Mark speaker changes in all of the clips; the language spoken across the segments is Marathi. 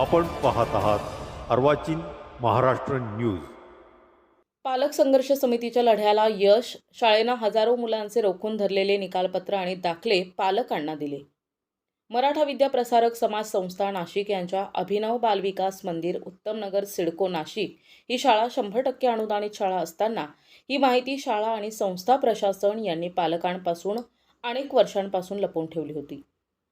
Speaker 1: आपण पाहत आहात अर्वाचीन महाराष्ट्र न्यूज.
Speaker 2: पालक संघर्ष समितीच्या लढ्याला यश शाळेनं हजारो मुलांचे रोखून धरलेले निकालपत्र आणि दाखले पालकांना दिले. मराठा विद्या प्रसारक समाज संस्था नाशिक यांच्या अभिनव बालविकास मंदिर उत्तमनगर सिडको नाशिक ही शाळा शंभर टक्के अनुदानित शाळा असताना ही माहिती शाळा आणि संस्था प्रशासन यांनी पालकांपासून अनेक वर्षांपासून लपवून ठेवली होती.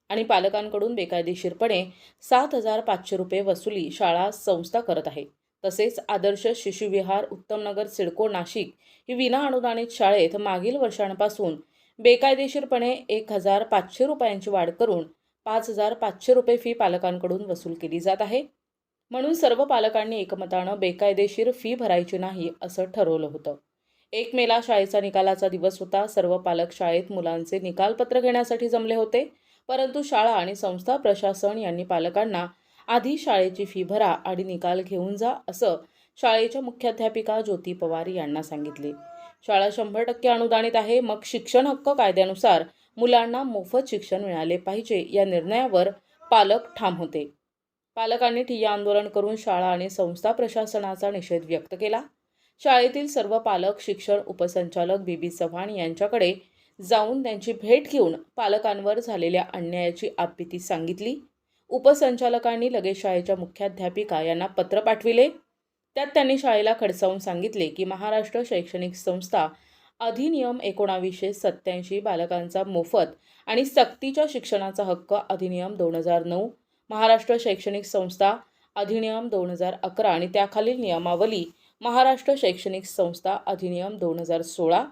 Speaker 2: आणि पालकांकडून बेकायदेशीरपणे सात हजार पाचशे रुपये वसुली शाळा संस्था करत आहे. तसेच आदर्श शिशुविहार उत्तमनगर सिडको नाशिक ही विना अनुदानित शाळेत मागील वर्षांपासून बेकायदेशीरपणे एक हजार पाचशे रुपयांची वाढ करून पाच हजार पाचशे रुपये फी पालकांकडून वसूल केली जात आहे. म्हणून सर्व पालकांनी एकमतानं बेकायदेशीर फी भरायची नाही असं ठरवलं होतं. एक मेला शाळेचा निकालाचा दिवस होता. सर्व पालक शाळेत मुलांचे निकालपत्र घेण्यासाठी जमले होते. परंतु शाळा आणि संस्था प्रशासन यांनी पालकांना आधी शाळेची फी भरा आणि निकाल घेऊन जा असं शाळेच्या मुख्याध्यापिका ज्योती पवार यांना सांगितले. शाळा शंभर टक्के अनुदानित आहे मग शिक्षण हक्क कायद्यानुसार मुलांना मोफत शिक्षण मिळाले पाहिजे या निर्णयावर पालक ठाम होते. पालकांनी ठिय्या आंदोलन करून शाळा आणि संस्था प्रशासनाचा निषेध व्यक्त केला. शाळेतील सर्व पालक शिक्षण उपसंचालक बीबी चव्हाण यांच्याकडे जाऊन त्यांची भेट घेऊन पालकांवर झालेल्या अन्यायाची आपत्ती सांगितली. उपसंचालकांनी लगेच शाळेच्या मुख्याध्यापिका यांना पत्र पाठविले. त्यात त्यांनी शाळेला खडसावून सांगितले की महाराष्ट्र शैक्षणिक संस्था अधिनियम एकोणावीसशे सत्याऐंशी बालकांचा मोफत आणि सक्तीच्या शिक्षणाचा हक्क अधिनियम दोन हजार नऊ महाराष्ट्र शैक्षणिक संस्था अधिनियम दोन हजार अकरा आणि त्याखालील नियमावली महाराष्ट्र शैक्षणिक संस्था अधिनियम दोन हजार सोळा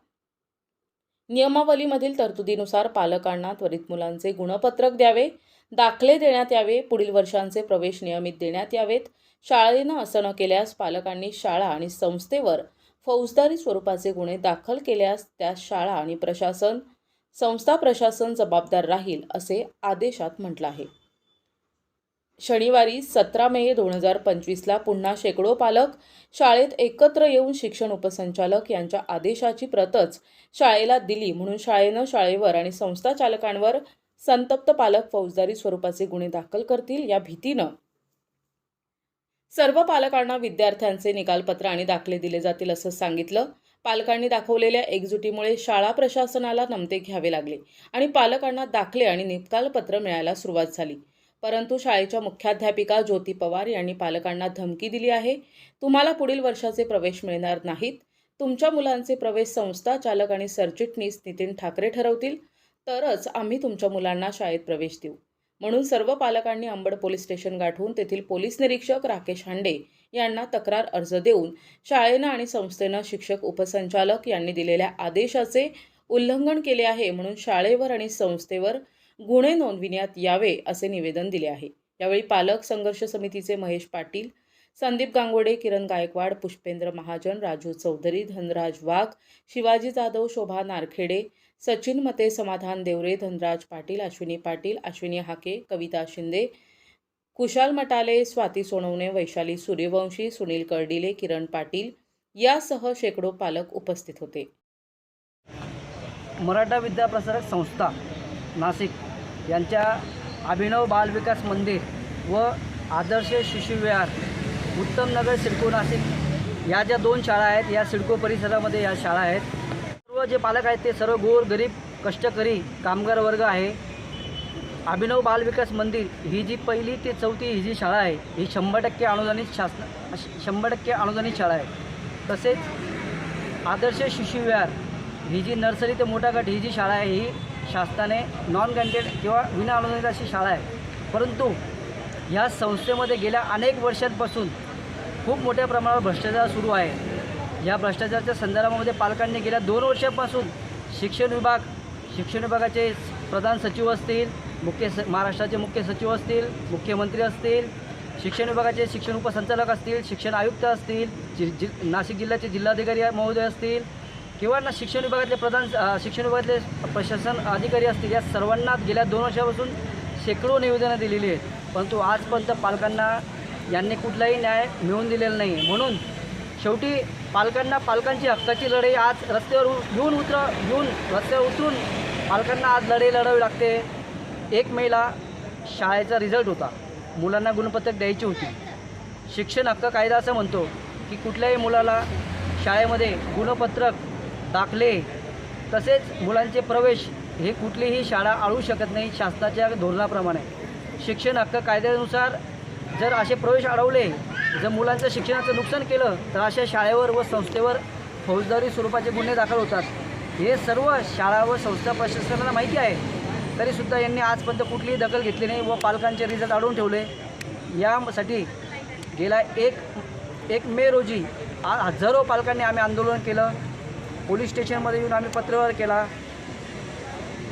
Speaker 2: नियमावलीमधील तरतुदीनुसार पालकांना त्वरित मुलांचे गुणपत्रक द्यावे दाखले देण्यात यावे पुढील वर्षांचे प्रवेश नियमित देण्यात यावेत. शाळेनं असं न केल्यास पालकांनी शाळा आणि संस्थेवर फौजदारी स्वरूपाचे गुन्हे दाखल केल्यास त्यास शाळा आणि प्रशासन संस्था प्रशासन जबाबदार राहील असे आदेशात म्हटलं आहे. शनिवारी सतरा मे दोन हजार पंचवीसला पुन्हा शेकडो पालक शाळेत एकत्र येऊन शिक्षण उपसंचालक यांच्या आदेशाची प्रतच शाळेला दिली म्हणून शाळेनं शाळेवर आणि संस्था चालकांवर संतप्त पालक फौजदारी स्वरूपाचे गुन्हे दाखल करतील या भीतीनं. सर्व पालकांना विद्यार्थ्यांचे निकालपत्र आणि दाखले दिले जातील असं सांगितलं. पालकांनी दाखवलेल्या एकजुटीमुळे शाळा प्रशासनाला नमते घ्यावे लागले आणि पालकांना दाखले आणि निकालपत्र मिळायला सुरुवात झाली. परंतु शाळेच्या मुख्याध्यापिका ज्योती पवार यांनी पालकांना धमकी दिली आहे. तुम्हाला पुढील वर्षाचे प्रवेश मिळणार नाहीत. तुमच्या मुलांचे प्रवेश संस्था चालक आणि सरचिटणीस नितीन ठाकरे ठरवतील. तरच आम्ही तुमच्या मुलांना शाळेत प्रवेश देऊ. म्हणून सर्व पालकांनी अंबड पोलीस स्टेशन गाठून तेथील पोलीस निरीक्षक राकेश हांडे यांना तक्रार अर्ज देऊन शाळेनं आणि संस्थेनं शिक्षक उपसंचालक यांनी दिलेल्या आदेशाचे उल्लंघन केले आहे. म्हणून शाळेवर आणि संस्थेवर गुन्हे नोंदविण्यात यावे असे निवेदन दिले आहे. यावेळी पालक संघर्ष समितीचे महेश पाटील संदीप गांगोडे किरण गायकवाड पुष्पेंद्र महाजन राजू चौधरी धनराज वाघ शिवाजी जाधव शोभा नारखेडे सचिन मते समाधान देवरे धनराज पाटील अश्विनी पाटील अश्विनी हाके कविता शिंदे कुशाल मटाले स्वाती सोनवणे वैशाली सूर्यवंशी सुनील कर्डिले किरण पाटील यासह शेकडो पालक उपस्थित होते.
Speaker 3: मराठा विद्याप्रसारक संस्था नाशिक यांच्या अभिनव बालविकास मंदिर व आदर्श शिशुविहार उत्तम नगर सिडको नाशिक या ज्या दोन शाळा आहेत या सिडको परिसरामध्ये या शाळा आहेत. सर्व जे पालक आहेत ते सर्व गोर गरीब कष्टकरी कामगार वर्ग आहे. अभिनव बालविकास मंदिर ही जी पहिली ते चौथी ही जी शाळा आहे ही शंभर टक्के अनुदानित शासन शंभर टक्के अनुदानित शाळा आहे. तसेच आदर्श शिशुविहार ही जी नर्सरी ते मोठा गट ही जी शाळा आहे ही शासनाने नॉन गॅन्टेड किंवा विनाअनुदानित अशी शाळा आहे. परंतु ह्या संस्थेमध्ये गेल्या अनेक वर्षांपासून खूप मोठ्या प्रमाणावर भ्रष्टाचार सुरू आहे. या भ्रष्टाचाराच्या संदर्भामध्ये पालकांनी गेल्या दोन वर्षांपासून शिक्षण विभाग शिक्षण विभागाचे प्रधान सचिव असतील मुख्य स महाराष्ट्राचे मुख्य सचिव असतील मुख्यमंत्री असतील शिक्षण विभागाचे शिक्षण उपसंचालक असतील शिक्षण आयुक्त असतील जि जि नाशिक जिल्ह्याचे जिल्हाधिकारी महोदय असतील किंवा ना शिक्षण विभागातले प्रधान शिक्षण विभागातले प्रशासन अधिकारी असतील या सर्वांना गेल्या दोन वर्षापासून शेकडो निवेदनं दिलेली आहेत. परंतु आजपर्यंत पालकांना यांनी कुठलाही न्याय मिळवून दिलेला नाही. म्हणून शेवटी पालकांना पालकांची हक्काची लढाई आज रस्त्यावर घेऊन येऊन उतर येऊन रस्त्यावर उतरून पालकांना आज लढाई लढावी लागते. एक मेला शाळेचा रिझल्ट होता. मुलांना गुणपत्रक द्यायची होती. शिक्षण हक्क कायदा असं म्हणतो की कुठल्याही मुलाला शाळेमध्ये गुणपत्रक दाखले. तसेच मुलांचे प्रवेश हे कुठलीही शाळा आळू शकत नाही शासनाच्या धोरणाप्रमाणे. शिक्षण हक्क कायद्यानुसार जर असे प्रवेश अडवले जर मुलांचं शिक्षणाचं नुकसान केलं तर अशा शाळेवर व संस्थेवर फौजदारी स्वरूपाचे गुन्हे दाखल होतात. हे सर्व शाळा व संस्था प्रशासनाला माहिती आहे. तरीसुद्धा यांनी आजपर्यंत कुठलीही दखल घेतली नाही व पालकांचे रिझल्ट अडवून ठेवले. यासाठी गेल्या एक एक मे रोजी आ- हजारो पालकांनी आम्ही आंदोलन केलं. पोलीस स्टेशनमध्ये येऊन आम्ही पत्रव्यवहार केला.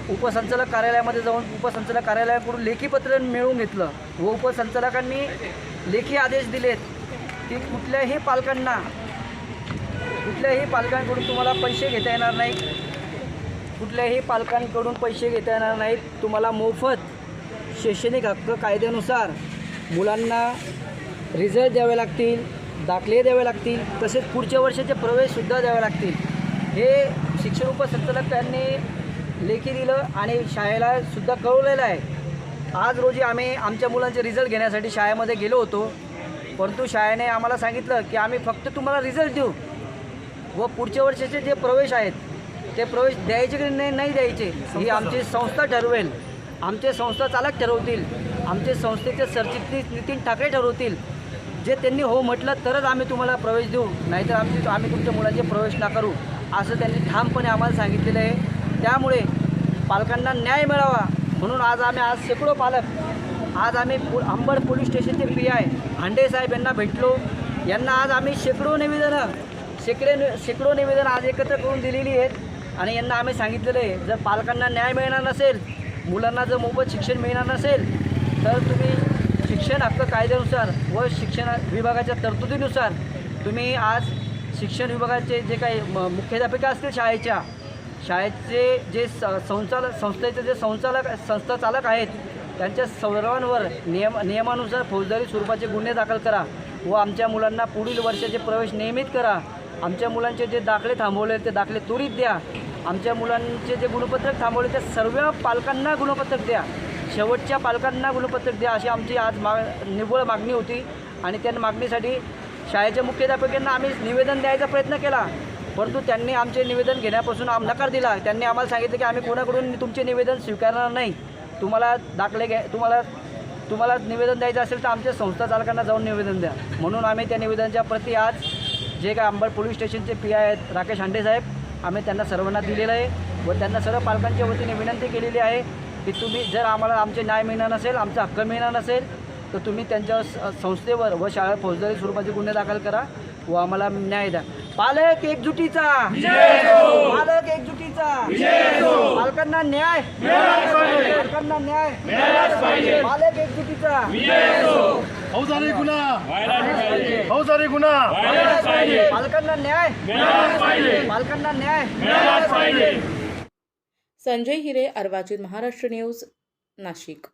Speaker 3: उपसंचालक कार्यालयामध्ये जाऊन उपसंचालक कार्यालयाकडून लेखी पत्र मिळवून घेतलं व उपसंचालकांनी लेखी आदेश दिलेत की कुठल्याही पालकांना कुठल्याही पालकांकडून तुम्हाला पैसे घेता येणार नाहीत. कुठल्याही पालकांकडून पैसे घेता येणार नाहीत. तुम्हाला मोफत शैक्षणिक हक्क कायद्यानुसार मुलांना रिझल्ट द्यावे लागतील दाखले द्यावे लागतील. तसेच पुढच्या वर्षाचे प्रवेशसुद्धा द्यावे लागतील. हे शिक्षण उपसंचालकांनी लेखी दिलं आणि शाळेला सुद्धा कळवलेलं आहे. आज रोजी आम्ही आमच्या मुलांचे रिझल्ट घेण्यासाठी शाळेमध्ये गेलो होतो. परंतु शाळेने आम्हाला सांगितलं की आम्ही फक्त तुम्हाला रिझल्ट देऊ. व पुढच्या वर्षाचे जे प्रवेश आहेत ते प्रवेश द्यायचे की नाही नाही द्यायचे ही आमची संस्था ठरवेल. आमचे संस्था चालक ठरवतील. आमचे संस्थेचे सरचिटणीस नितीन ठाकरे ठरवतील. जे त्यांनी हो म्हटलं तरच आम्ही तुम्हाला प्रवेश देऊ. नाहीतर आमची आम्ही तुमच्या मुलांचे प्रवेश ना करू असं त्यांनी ठामपणे आम्हाला सांगितलेलं आहे. त्यामुळे पालकांना न्याय मिळावा म्हणून आज आम्ही आज शेकडो पालक आज आम्ही पु अंबड पोलीस स्टेशनचे पी आय हांडे साहेब यांना भेटलो. यांना आज आम्ही शेकडो निवेदनं शेकडे शेकडो निवेदन आज एकत्र करून दिलेली आहेत. आणि यांना आम्ही सांगितलेलं आहे जर पालकांना न्याय मिळणार नसेल मुलांना जर मोफत शिक्षण मिळणार नसेल तर तुम्ही शिक्षण हक्क कायद्यानुसार व शिक्षण विभागाच्या तरतुदीनुसार तुम्ही आज शिक्षण विभागाचे जे काही म- मुख्याध्यापिका असतील शाळेच्या शाळेचे जे स संचालक संस्थेचे जे संचालक संस्था चालक आहेत त्यांच्या सर्वांवर नियम नियमानुसार फौजदारी स्वरूपाचे गुन्हे दाखल करा व आमच्या मुलांना पुढील वर्षाचे प्रवेश नियमित करा. आमच्या मुलांचे जे दाखले थांबवले ते दाखले त्वरित द्या. आमच्या मुलांचे जे गुणपत्रक थांबवले त्या सर्व पालकांना गुणपत्रक द्या. शेवटच्या पालकांना गुणपत्रक द्या अशी आमची आज मा निव्वळ मागणी होती आणि त्या मागणीसाठी शाळेच्या मुख्याध्यापकांना आम्ही निवेदन द्यायचा प्रयत्न केला. परंतु त्यांनी आमचे निवेदन घेण्यापासून आम नकार दिला. त्यांनी आम्हाला सांगितलं की आम्ही कोणाकडून तुमचे निवेदन स्वीकारणार नाही. तुम्हाला दाखले घ्या तुम्हाला तुम्हाला निवेदन द्यायचं असेल तर आमच्या संस्था चालकांना जाऊन निवेदन द्या. म्हणून आम्ही त्या निवेदनाच्या प्रती आज जे काय अंबड पोलीस स्टेशनचे पी आय आहेत राकेश हांडे साहेब आम्ही त्यांना सर्वांना दिलेलं आहे व त्यांना सर्व पालकांच्या वतीने विनंती केलेली आहे की तुम्ही जर आम्हाला आमचे न्याय मिळणार नसेल आमचा हक्क मिळणार नसेल तर तुम्ही त्यांच्या संस्थेवर व शाळा फौजदारी स्वरूपाचे गुन्हे दाखल करा व आम्हाला न्याय द्या. पालक एकजुटीचा. पालक एकजुटीचा. पालकांना न्याय. पालकांना न्याय. पालक एकजुटीचा.
Speaker 4: फौजदारी गुन्हा. फौजदारी गुन्हा.
Speaker 3: पालकांना न्याय. पालकांना न्याय.
Speaker 2: संजय हिरे अर्वाचीन महाराष्ट्र न्यूज नाशिक.